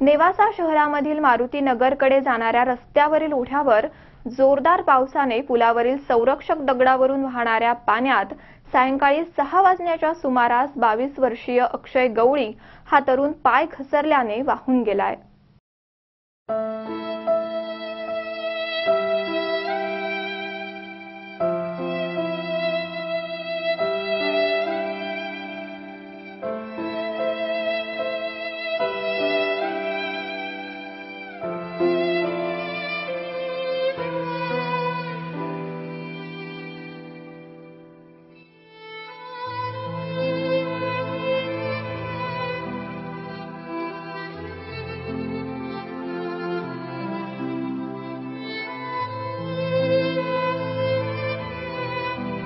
नेवासा शहरामधील मारुती नगरकडे जाणाऱ्या रस्त्यावरील ओढ्यावर जोरदार पावसाने पुलावरील संरक्षक दगडावरून वाहणाऱ्या पाण्यात सायंकाळी सहा वाजण्याच्या सुमारास बावीस वर्षीय अक्षय गवळी हा तरुण पाय घसरल्याने वाहून गेलाय.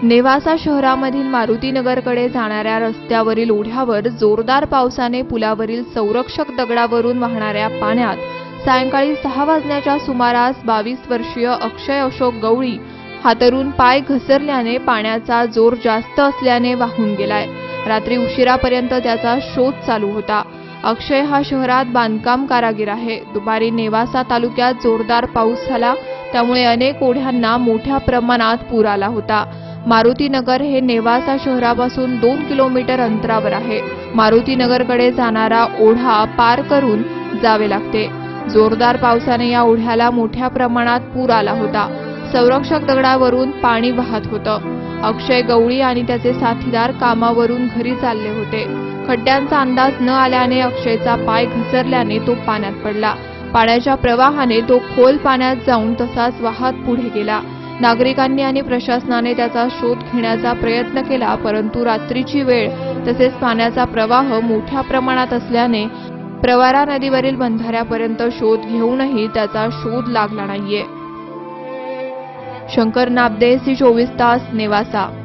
नेवासा शहरामधील मारुतीनगरकडे जाणाऱ्या रस्त्यावरील ओढ्यावर जोरदार पावसाने पुलावरील संरक्षक दगडावरून वाहणाऱ्या पाण्यात सायंकाळी सहा वाजण्याच्या सुमारास बावीस वर्षीय अक्षय अशोक गवळी हातरून पाय घसरल्याने पाण्याचा जोर जास्त असल्याने वाहून गेलाय. रात्री उशिरापर्यंत त्याचा शोध चालू होता. अक्षय हा शहरात बांधकाम कारागीर आहे. दुपारी नेवासा तालुक्यात जोरदार पाऊस झाला त्यामुळे अनेक ओढ्यांना मोठ्या प्रमाणात पूर आला होता. मारुतीनगर हे नेवासा शहरापासून दोन किलोमीटर अंतरावर आहे. मारुतीनगरकडे जाणारा ओढा पार करून जावे लागते. जोरदार पावसाने या ओढ्याला मोठ्या प्रमाणात पूर आला होता. संरक्षक दगडावरून पाणी वाहत होतं. अक्षय गवळी आणि त्याचे साथीदार कामावरून घरी चालले होते. खड्ड्यांचा अंदाज न आल्याने अक्षयचा पाय घसरल्याने तो पाण्यात पडला. पाण्याच्या प्रवाहाने तो खोल पाण्यात जाऊन तसाच वाहत पुढे गेला. नागरिकांनी आणि प्रशासनाने त्याचा शोध घेण्याचा प्रयत्न केला परंतु रात्रीची वेळ तसेच पाण्याचा प्रवाह मोठ्या प्रमाणात असल्याने प्रवारा नदीवरील बंधाऱ्यापर्यंत शोध घेऊनही त्याचा शोध लागला नाहीये. शंकर नाबदे सी चोवीस तास नेवासा.